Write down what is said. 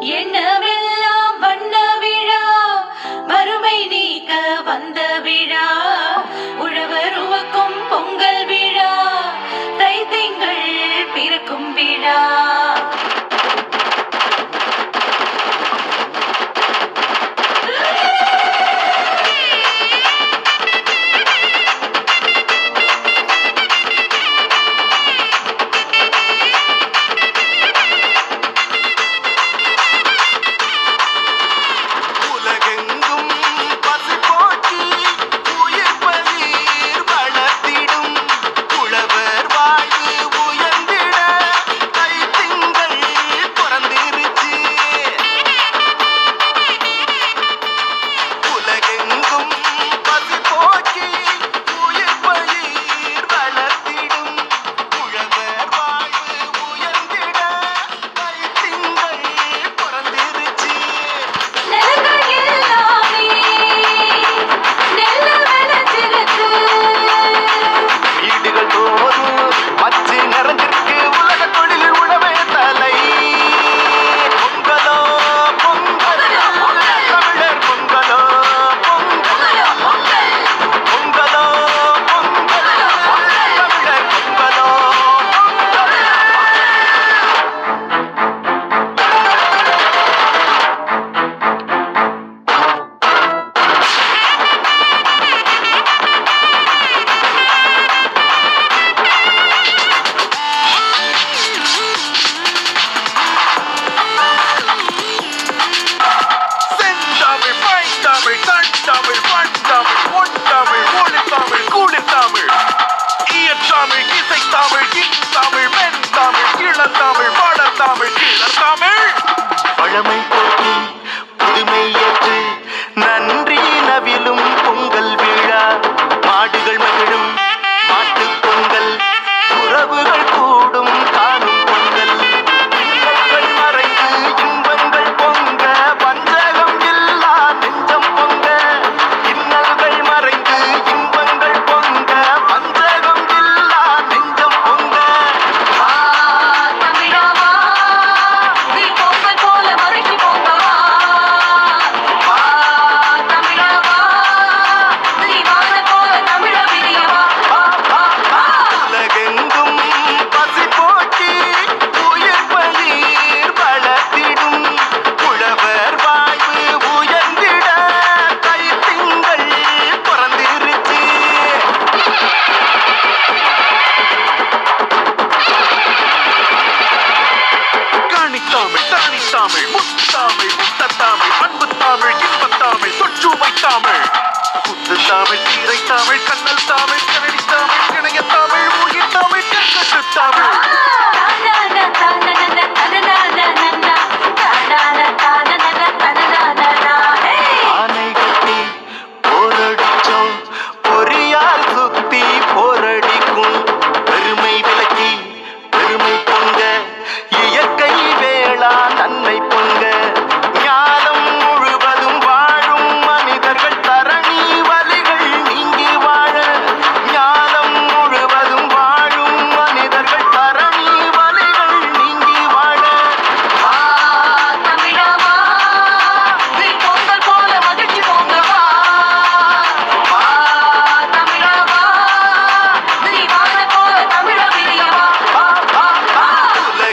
என்னவெல்லாம் வண்ண விழா வறுமை நீக்க வந்த விழா. உழவர் உவக்கும் பொங்கல் விழா தை திங்கள் பிறக்கும் விழா. தமிழ் முத்தாமிழ் முத்தத்தாமிழ் அன்பு தமிழ் இன்பத்தாமிழ் தொற்றுமை தமிழ் புத்து தமிழ் கீரை தமிழ் கண்ணல் தமிழ் கனடி தமிழ் இணைய தமிழ் உயிர் தமிழ் கற்கட்டு தமிழ்